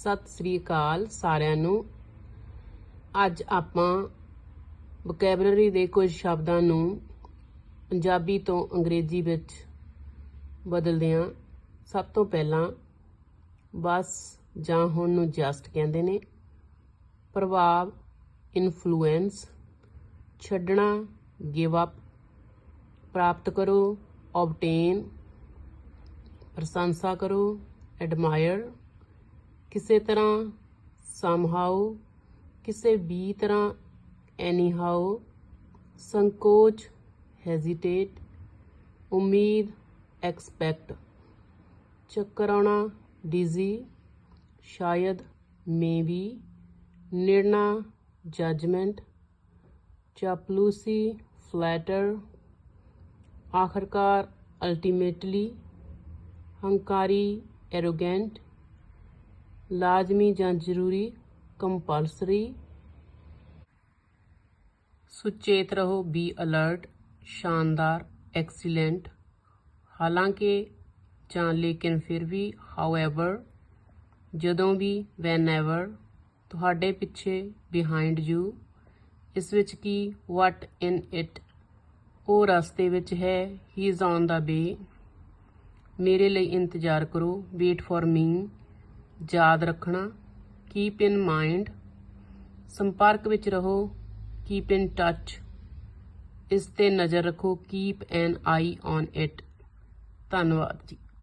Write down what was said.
ਸਤਿ ਸ੍ਰੀ ਅਕਾਲ ਸਾਰਿਆਂ ਨੂੰ। ਅੱਜ ਆਪਾਂ ਵੋਕੈਬਲਰੀ ਦੇ ਕੁਝ ਸ਼ਬਦਾਂ ਨੂੰ ਪੰਜਾਬੀ ਤੋਂ ਅੰਗਰੇਜ਼ੀ ਵਿੱਚ ਬਦਲਦੇ ਹਾਂ। ਸਭ ਤੋਂ ਪਹਿਲਾਂ ਬਸ ਜਾਂ ਹੁਣ ਨੂੰ ਜਸਟ ਕਹਿੰਦੇ ਨੇ। ਪ੍ਰਭਾਵ ਇਨਫਲੂਐਂਸ ਛੱਡਣਾ ਗਿਵ ਅਪ ਪ੍ਰਾਪਤ ਕਰੋ, obtain, ਪ੍ਰਸ਼ੰਸਾ ਕਰੋ ਐਡਮਾਇਰ ਕਿਸੇ ਤਰ੍ਹਾਂ ਸਮਹਾਉ ਕਿਸੇ ਵੀ ਤਰ੍ਹਾਂ ਐਨੀਹਾਉ ਸੰਕੋਚ ਹੈਜ਼ਿਟੇਟ ਉਮੀਦ ਐਕਸਪੈਕਟ ਚੱਕਰ ਆਉਣਾ ਡਿਜ਼ੀ ਸ਼ਾਇਦ ਮੇਬੀ ਨਿਰਣਾ ਜਜਮੈਂਟ ਚਾਪਲੂਸੀ ਫਲੈਟਰ ਆਖਰਕਾਰ ਅਲਟੀਮੇਟਲੀ ਹੰਕਾਰੀ ਐਰੋਗੈਂਟ ਲਾਜ਼ਮੀ ਜਾਂ ਜ਼ਰੂਰੀ ਕੰਪਲਸਰੀ ਸੁਚੇਤ ਰਹੋ ਬੀ ਅਲਰਟ ਸ਼ਾਨਦਾਰ ਐਕਸੀਲੈਂਟ ਹਾਲਾਂਕਿ ਜਾਂ ਲੇਕਿਨ ਫਿਰ ਵੀ ਹਾਊਐਵਰ ਜਦੋਂ ਵੀ ਵੈਨਐਵਰ ਤੁਹਾਡੇ ਪਿੱਛੇ ਬਿਹਾਈਂਡ ਯੂ ਇਸ ਵਿੱਚ ਕੀ ਵਟ ਇਨ ਇਟ ਉਹ ਰਸਤੇ ਵਿੱਚ ਹੈ ਹੀ ਇਜ਼ ਔਨ ਦਾ ਵੇ ਮੇਰੇ ਲਈ ਇੰਤਜ਼ਾਰ ਕਰੋ ਵੇਟ ਫॉर ਮੀ ਯਾਦ ਰੱਖਣਾ ਕੀਪ ਇਨ ਮਾਈਂਡ ਸੰਪਰਕ ਵਿੱਚ ਰਹੋ ਕੀਪ ਇਨ ਟੱਚ ਇਸ ਤੇ ਨਜ਼ਰ ਰੱਖੋ keep an eye on it ਧੰਨਵਾਦ ਜੀ।